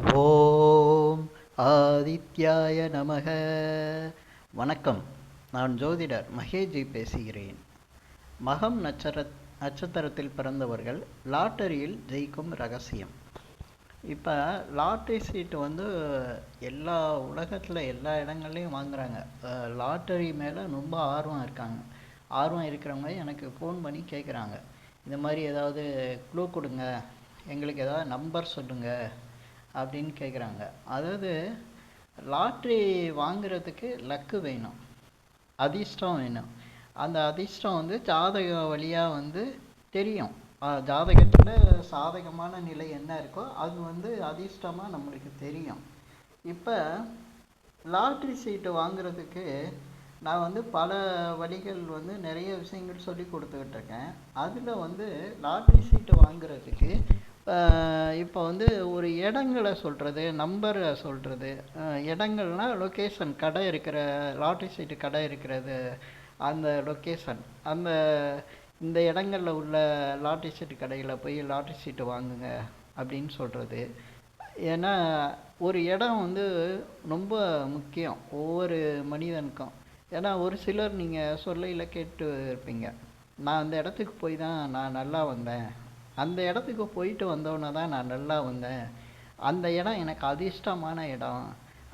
ஓம் ஆதித்யாய நமக. வணக்கம். நான் ஜோதிடர் மகேஜி பேசுகிறேன். மகம் நட்சத்திர நட்சத்திரத்தில் பிறந்தவர்கள் லாட்டரியில் ஜெயிக்கும் ரகசியம். இப்போ லாட்டரி சீட்டு வந்து எல்லா உலகத்தில் எல்லா இடங்கள்லையும் வாங்குகிறாங்க லாட்டரி மேலே ரொம்ப ஆர்வம் இருக்காங்க. ஆர்வம் இருக்கிறவங்க எனக்கு ஃபோன் பண்ணி கேட்குறாங்க இந்த மாதிரி ஏதாவது க்ளூ கொடுங்க. எங்களுக்கு ஏதாவது நம்பர் சொல்லுங்கள் அப்படின்னு கேட்குறாங்க அதாவது லாட்ரி வாங்குறதுக்கு லக்கு வேணும். அதிர்ஷ்டம் வேணும். அந்த அதிர்ஷ்டம் வந்து ஜாதக வழியாக வந்து தெரியும். ஜாதகத்தில் சாதகமான நிலை என்ன இருக்கோ அது வந்து அதிர்ஷ்டமாக நம்மளுக்கு தெரியும். இப்போ லாட்ரி சீட்டு வாங்குறதுக்கு நான் வந்து பல வழிகள் வந்து நிறைய விஷயங்கள் சொல்லி கொடுத்துக்கிட்டு இருக்கேன். அதில் வந்து லாட்ரி சீட்டு வாங்குறதுக்கு இப்போ வந்து ஒரு இடங்களை சொல்கிறது நம்பரை சொல்கிறது இடங்கள்னா லொக்கேஷன் கடை இருக்கிற லாட்ரி சீட்டு கடை இருக்கிறது அந்த லொக்கேஷன் அந்த இந்த இடங்களில் உள்ள லாட்ரி சீட்டு கடையில் போய் லாட்ரி சீட்டு வாங்குங்க அப்படின்னு சொல்கிறது ஏன்னா ஒரு இடம் வந்து ரொம்ப முக்கியம் ஒவ்வொரு மனிதனுக்கும். ஏன்னா ஒரு சிலர் நீங்கள் சொல்லையில் கேட்டு இருப்பீங்க நான் அந்த இடத்துக்கு போய் தான் நான் நல்லா வந்தேன் அந்த இடத்துக்கு போயிட்டு வந்தோன்னே தான் நான் நல்லா வந்தேன். அந்த இடம் எனக்கு அதிர்ஷ்டமான இடம்.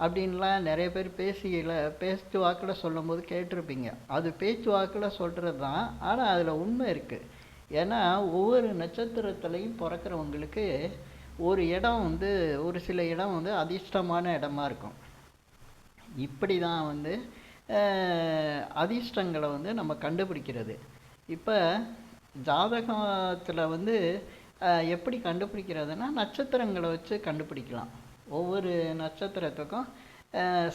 அப்படின்லாம் நிறைய பேர் பேசியில் பேச்சு வாக்கில் சொல்லும்போது கேட்டிருப்பீங்க. அது பேச்சு வாக்கில் சொல்கிறது தான். ஆனால் அதில் உண்மை இருக்குது ஏன்னா ஒவ்வொரு நட்சத்திரத்துலையும் பிறக்கிறவங்களுக்கு ஒரு இடம் வந்து ஒரு சில இடம் வந்து அதிர்ஷ்டமான இடமா இருக்கும். இப்படி தான் வந்து அதிர்ஷ்டங்களை வந்து நம்ம கண்டுபிடிக்கிறது. இப்போ ஜாதகத்தில் வந்து எப்படி கண்டுபிடிக்கிறதுனா நட்சத்திரங்களை வச்சு கண்டுபிடிக்கலாம். ஒவ்வொரு நட்சத்திரத்துக்கும்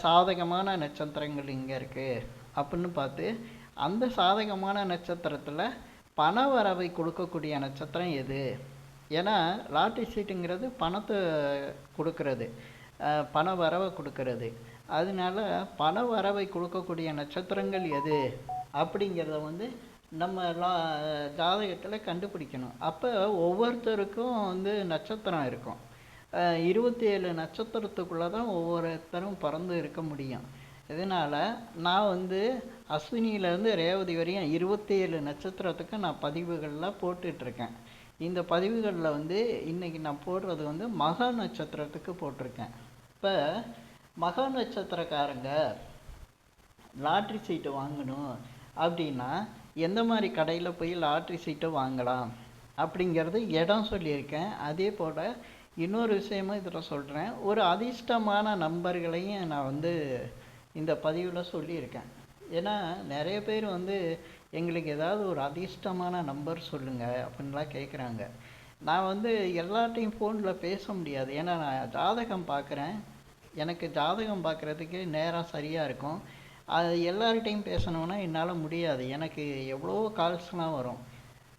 சாதகமான நட்சத்திரங்கள் இங்கே இருக்குது அப்படின்னு பார்த்து அந்த சாதகமான நட்சத்திரத்தில் பண வரவை கொடுக்கக்கூடிய நட்சத்திரம் எது? ஏன்னா லாட்டரி சீட்டுங்கிறது பணத்தை கொடுக்கறது. பண வரவை கொடுக்கறது. அதனால பண வரவை கொடுக்கக்கூடிய நட்சத்திரங்கள் எது? அப்படிங்கிறத வந்து நம்ம லா ஜாதகத்தில் கண்டுபிடிக்கணும். அப்போ ஒவ்வொருத்தருக்கும் வந்து நட்சத்திரம் இருக்கும். இருபத்தி ஏழு நட்சத்திரத்துக்குள்ளே தான் ஒவ்வொருத்தரும் பிறந்து இருக்க முடியும். இதனால் நான் வந்து அஸ்வினியிலேருந்து ரேவதி வரையும் இருபத்தி ஏழு நட்சத்திரத்துக்கு நான் பதிவுகளில் போட்டுட்ருக்கேன். இந்த பதிவுகளில் வந்து இன்றைக்கி நான் போடுறது வந்து மகா நட்சத்திரத்துக்கு போட்டிருக்கேன். இப்போ மகா நட்சத்திரக்காரங்க லாட்ரி சீட்டு வாங்கணும் அப்படின்னா எந்த மாதிரி கடையில் போய் லாட்ரி சீட்டை வாங்கலாம் அப்படிங்கிறது இடம் சொல்லியிருக்கேன். அதே போல் இன்னொரு விஷயமும் இதில் சொல்கிறேன் ஒரு அதிர்ஷ்டமான நம்பர்களையும் நான் வந்து இந்த பதிவில் சொல்லியிருக்கேன். ஏன்னா நிறைய பேர் வந்து எங்களுக்கு ஏதாவது ஒரு அதிர்ஷ்டமான நம்பர் சொல்லுங்கள் அப்படின்லாம் கேட்குறாங்க நான் வந்து எல்லார்ட்டையும் ஃபோனில் பேச முடியாது. ஏன்னா நான் ஜாதகம் பார்க்குறேன் எனக்கு ஜாதகம் பார்க்குறதுக்கு நேரம் சரியாக இருக்கும். அது எல்லார்கிட்டையும் பேசணும்னா என்னால் முடியாது. எனக்கு எவ்வளோ கால்ஸ்லாம் வரும்.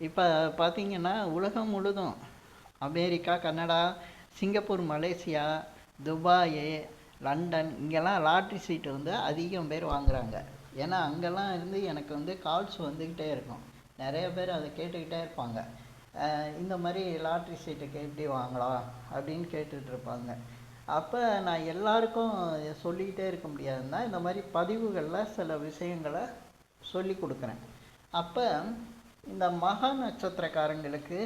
இப்போ பார்த்தீங்கன்னா உலகம் முழுதும் America Canada Singapore Malaysia Dubai London இங்கெல்லாம் லாட்ரி சீட்டு வந்து அதிகம் பேர் வாங்குகிறாங்க ஏன்னா அங்கெல்லாம் இருந்து எனக்கு வந்து கால்ஸ் வந்துக்கிட்டே இருக்கும். நிறைய பேர் அதை கேட்டுக்கிட்டே இருப்பாங்க. இந்த மாதிரி லாட்ரி சீட்டுக்கு எப்படி வாங்கலாம் அப்படின்னு கேட்டுட்ருப்பாங்க அப்போ நான் எல்லாருக்கும் சொல்லிக்கிட்டே இருக்க முடியாதுன்னா இந்த மாதிரி பதிவுகளில் சில விஷயங்களை சொல்லி கொடுக்குறேன். அப்போ இந்த மகா நட்சத்திரக்காரங்களுக்கு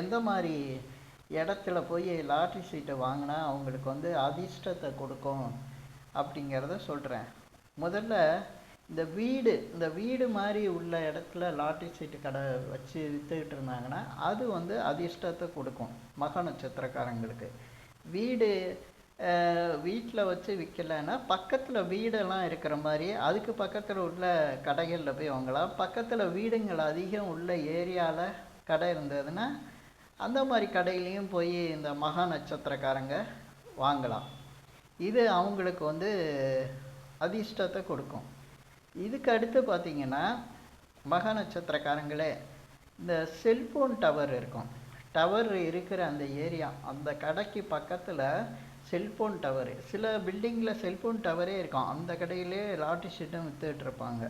எந்த மாதிரி இடத்துல போய் லாட்ரி சீட்டை வாங்கினா அவங்களுக்கு வந்து அதிர்ஷ்டத்தை கொடுக்கும் அப்படிங்கிறத சொல்கிறேன் முதல்ல இந்த வீடு இந்த வீடு மாதிரி உள்ள இடத்துல லாட்ரி சீட்டு கடை வச்சு விற்றுக்கிட்டு இருந்தாங்கன்னா அது வந்து அதிர்ஷ்டத்தை கொடுக்கும் மக நட்சத்திரக்காரங்களுக்கு. வீடு வீட்டில் வச்சு விற்கலைன்னா பக்கத்தில் வீடெல்லாம் இருக்கிற மாதிரி அதுக்கு பக்கத்தில் உள்ள கடைகளில் போய் வாங்கலாம். பக்கத்தில் வீடுங்கள் அதிகம் உள்ள ஏரியாவில் கடை இருந்ததுன்னா அந்த மாதிரி கடையிலையும் போய் இந்த மகா நட்சத்திரக்காரங்க வாங்கலாம். இது அவங்களுக்கு வந்து அதிர்ஷ்டத்தை கொடுக்கும். இதுக்கு அடுத்து பார்த்திங்கன்னா மகா நட்சத்திரக்காரங்களே இந்த செல்ஃபோன் டவர் இருக்கும். டவர் இருக்கிற அந்த ஏரியா அந்த கடைக்கு பக்கத்தில் செல்ஃபோன் டவரு. சில பில்டிங்கில் செல்ஃபோன் டவரே இருக்கும். அந்த கடையிலே லாட்டரி ஷீட்டும் விற்றுட்டு இருப்பாங்க.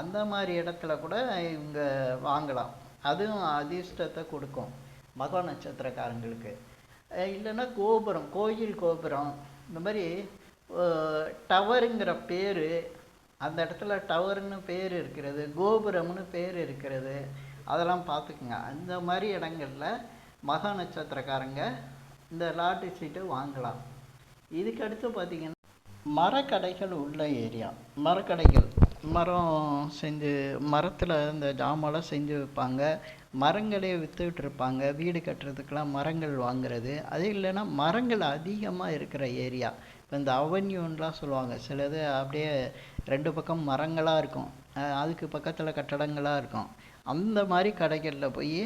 அந்த மாதிரி இடத்துல கூட இவங்க வாங்கலாம். அதுவும் அதிர்ஷ்டத்தை கொடுக்கும். மக நட்சத்திரக்காரங்களுக்கு. இல்லைன்னா கோபுரம் கோயில் கோபுரம். இந்த மாதிரி டவருங்கிற பேர் அந்த இடத்துல டவர்னு பேர் இருக்கிறது கோபுரம்னு பேர் இருக்கிறது அதெல்லாம் பார்த்துக்குங்க. அந்த மாதிரி இடங்களில் மகா நட்சத்திரக்காரங்க இந்த லாட்ரி சீட்டு வாங்கலாம். இதுக்கு அடுத்து பார்த்தீங்கன்னா மரக்கடைகள் உள்ள ஏரியா. மரக்கடைகள். மரம் செஞ்சு மரத்தில் இந்த ஜாமான்லாம் செஞ்சு விற்பாங்க மரங்களே விற்றுக்கிட்டு இருப்பாங்க. வீடு கட்டுறதுக்கெலாம் மரங்கள் வாங்குறது. அது இல்லைன்னா மரங்கள் அதிகமாக இருக்கிற ஏரியா. இப்போ இந்த அவென்யூன்லாம் சொல்லுவாங்க. சிலது அப்படியே ரெண்டு பக்கம் மரங்களாக இருக்கும். அதுக்கு பக்கத்தில் கட்டடங்களாக இருக்கும். அந்த மாதிரி கடைகளில் போய்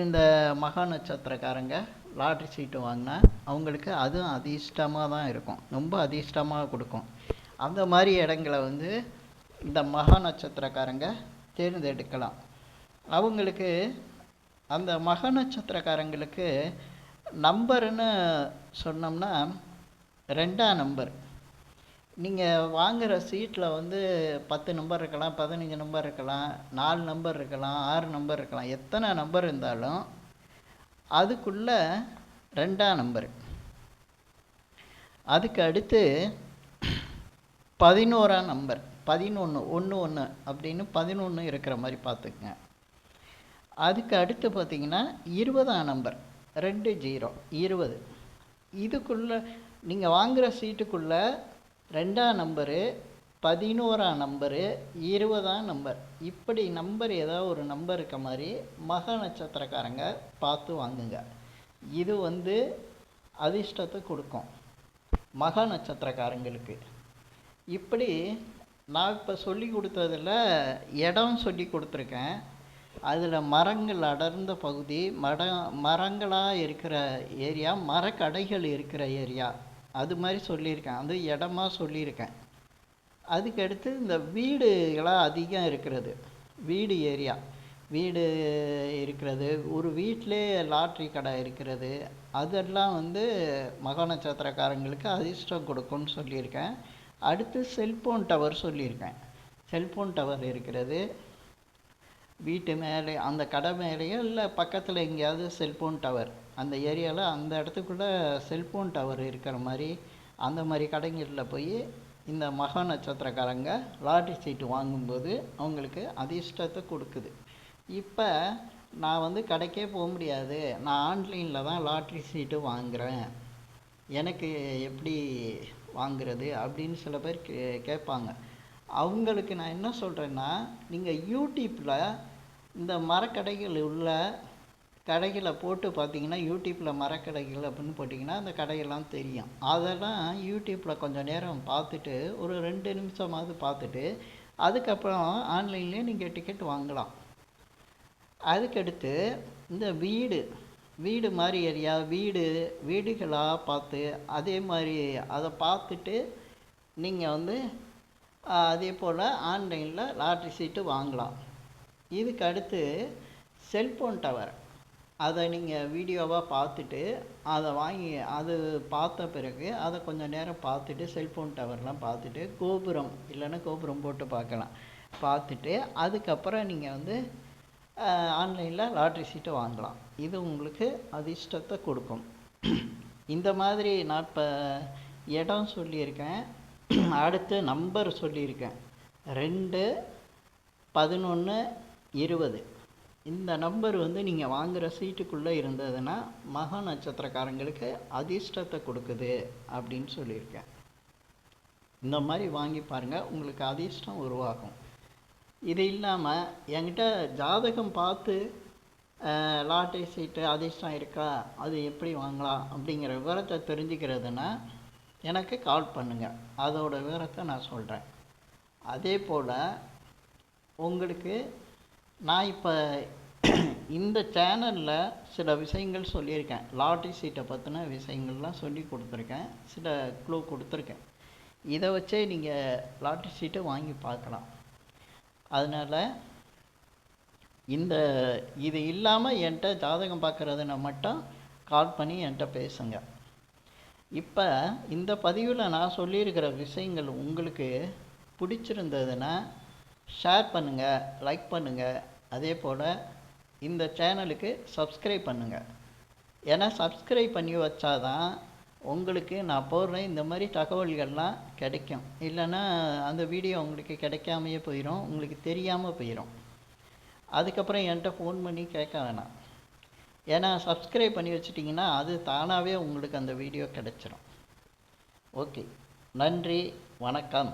இந்த மகா நட்சத்திரக்காரங்க லாட்ரி சீட்டு வாங்கினா அவங்களுக்கு அதுவும் அதிர்ஷ்டமாக தான் இருக்கும். ரொம்ப அதிர்ஷ்டமாக கொடுக்கும். அந்த மாதிரி இடங்களை வந்து இந்த மகா நட்சத்திரக்காரங்க தேர்ந்தெடுக்கலாம். அவங்களுக்கு அந்த மக நட்சத்திரக்காரங்களுக்கு நம்பருன்னு சொன்னோம்னா ரெண்டாம் நம்பர். நீங்கள் வாங்குகிற சீட்டில் வந்து பத்து நம்பர் இருக்கலாம் பதினஞ்சு நம்பர் இருக்கலாம் நாலு நம்பர் இருக்கலாம் ஆறு நம்பர் இருக்கலாம். எத்தனை நம்பர் இருந்தாலும் அதுக்குள்ள ரெண்டாம் நம்பர் அதுக்கு அடுத்து பதினோராம் நம்பர் பதினொன்று ஒன்று ஒன்று அப்படின்னு பதினொன்று இருக்கிற மாதிரி பார்த்துக்குங்க. அதுக்கு அடுத்து பார்த்தீங்கன்னா இருபதாம் நம்பர் ரெண்டு ஜீரோ இருபது. இதுக்குள்ளே நீங்கள் வாங்குகிற சீட்டுக்குள்ளே ரெண்டாம் நம்பரு பதினோராம் நம்பரு இருபதாம் நம்பர். இப்படி நம்பர் ஏதாவது ஒரு நம்பர் இருக்க மாதிரி மக நட்சத்திரக்காரங்க பார்த்து வாங்குங்க. இது வந்து அதிர்ஷ்டத்தை கொடுக்கும். மக நட்சத்திரக்காரங்களுக்கு. இப்படி நான் இப்போ சொல்லி கொடுத்ததில் இடம் சொல்லி கொடுத்துருக்கேன். அதில் மரங்கள் அடர்ந்த பகுதி மட மரங்களாக இருக்கிற ஏரியா மரக்கடைகள் இருக்கிற ஏரியா. அது மாதிரி சொல்லியிருக்கேன். அது இடமா சொல்லியிருக்கேன். அதுக்கடுத்து இந்த வீடுகளாக அதிகம் இருக்கிறது. வீடு ஏரியா. வீடு இருக்கிறது. ஒரு வீட்டிலே லாட்ரி கடை இருக்கிறது. அதெல்லாம் வந்து மகா நட்சத்திரக்காரங்களுக்கு அதிர்ஷ்டம் கொடுக்கும்னு சொல்லியிருக்கேன். அடுத்து செல்ஃபோன் டவர் சொல்லியிருக்கேன். செல்ஃபோன் டவர் இருக்கிறது. வீட்டு மேலே அந்த கடை மேலேயோ இல்லை பக்கத்தில் எங்கேயாவது செல்ஃபோன் டவர். அந்த ஏரியாவில் அந்த இடத்துக்குள்ளே செல்ஃபோன் டவர் இருக்கிற மாதிரி அந்த மாதிரி கடைங்களில் போய் இந்த மகா நட்சத்திரக்காரங்க லாட்ரி சீட்டு வாங்கும்போது அவங்களுக்கு அதிர்ஷ்டத்தை கொடுக்குது. இப்போ நான் வந்து கடைக்கே போக முடியாது. நான் ஆன்லைனில் தான் லாட்ரி சீட்டு வாங்குகிறேன் எனக்கு எப்படி வாங்குறது அப்படின்னு சில பேர் கே கேட்பாங்க. அவங்களுக்கு நான் என்ன சொல்கிறேன்னா நீங்கள் யூடியூப்பில் இந்த மரக்கடைகள் உள்ள கடைகளை போட்டு பார்த்தீங்கன்னா யூடியூப்பில் மரக்கடைகள் அப்படின்னு போட்டிங்கன்னா அந்த கடையெல்லாம் தெரியும். அதெல்லாம் யூடியூப்பில் கொஞ்சம் நேரம் பார்த்துட்டு ஒரு ரெண்டு நிமிஷமாவது பார்த்துட்டு அதுக்கப்புறம் ஆன்லைன்லேயே நீங்கள் டிக்கெட் வாங்கலாம். அதுக்கடுத்து இந்த வீடு வீடு மாதிரி ஏரியா வீடு வீடுகளாக பார்த்து அதே மாதிரி அதை பார்த்துட்டு நீங்கள் வந்து அதே போல் ஆன்லைனில் லாட்ரி சீட்டு வாங்கலாம். இதுக்கு அடுத்து செல்ஃபோன் டவர். அதை நீங்கள் வீடியோவாக பார்த்துட்டு அதை வாங்கி அது பார்த்த பிறகு அதை கொஞ்சம் நேரம் பார்த்துட்டு செல்ஃபோன் டவர்லாம் பார்த்துட்டு கோபுரம் இல்லைன்னா கோபுரம் போட்டு பார்க்கலாம். பார்த்துட்டு அதுக்கப்புறம் நீங்கள் வந்து ஆன்லைனில் லாட்ரி சீட்டை வாங்கலாம். இது உங்களுக்கு அதிர்ஷ்டத்தை கொடுக்கும். இந்த மாதிரி நான் இப்போ இடம் சொல்லியிருக்கேன். அடுத்து நம்பர் சொல்லியிருக்கேன். ரெண்டு பதினொன்று இருபது. இந்த நம்பர் வந்து நீங்கள் வாங்குகிற சீட்டுக்குள்ளே இருந்ததுன்னா மகா நட்சத்திரக்காரங்களுக்கு அதிர்ஷ்டத்தை கொடுக்குது அப்படின்னு சொல்லியிருக்கேன். இந்த மாதிரி வாங்கி பாருங்கள் உங்களுக்கு அதிர்ஷ்டம் உருவாகும். இது இல்லாமல் என்கிட்ட ஜாதகம் பார்த்து லாட்டரி சீட்டு அதிர்ஷ்டம் இருக்கா அது எப்படி வாங்கலாம் அப்படிங்கிற விவரத்தை தெரிஞ்சுக்கிறதுனா எனக்கு கால் பண்ணுங்கள் அதோடய விவரத்தை நான் சொல்கிறேன் அதே போல் உங்களுக்கு நான் இப்போ இந்த சேனலில் சில விஷயங்கள் சொல்லியிருக்கேன். லாட்ரி சீட்டை பற்றின விஷயங்கள்லாம் சொல்லி கொடுத்துருக்கேன். சில க்ளூ கொடுத்துருக்கேன். இதை வச்சே நீங்கள் லாட்ரி சீட்டை வாங்கி பார்க்கலாம். அதனால் இந்த இது இல்லாமல் என்கிட்ட ஜாதகம் பார்க்குறதுன மட்டும் கால் பண்ணி என்கிட்ட பேசுங்க. இப்போ இந்த பதிவில் நான் சொல்லியிருக்கிற விஷயங்கள் உங்களுக்கு பிடிச்சிருந்ததுன்னா ஷேர் பண்ணுங்கள் லைக் பண்ணுங்கள் அதே போல் இந்த சேனலுக்கு சப்ஸ்கிரைப் பண்ணுங்கள் ஏன்னா சப்ஸ்கிரைப் பண்ணி வச்சா தான் உங்களுக்கு நான் போடுற இந்த மாதிரி தகவல்கள்லாம் கிடைக்கும். இல்லைன்னா அந்த வீடியோ உங்களுக்கு கிடைக்காமையே போயிடும் உங்களுக்கு தெரியாமல் போயிடும் அதுக்கப்புறம் என்கிட்ட ஃபோன் பண்ணி கேட்க வேணாம். ஏன்னா சப்ஸ்கிரைப் பண்ணி வச்சிட்டிங்கன்னா அது தானாகவே உங்களுக்கு அந்த வீடியோ கிடைச்சிடும் ஓகே நன்றி வணக்கம்.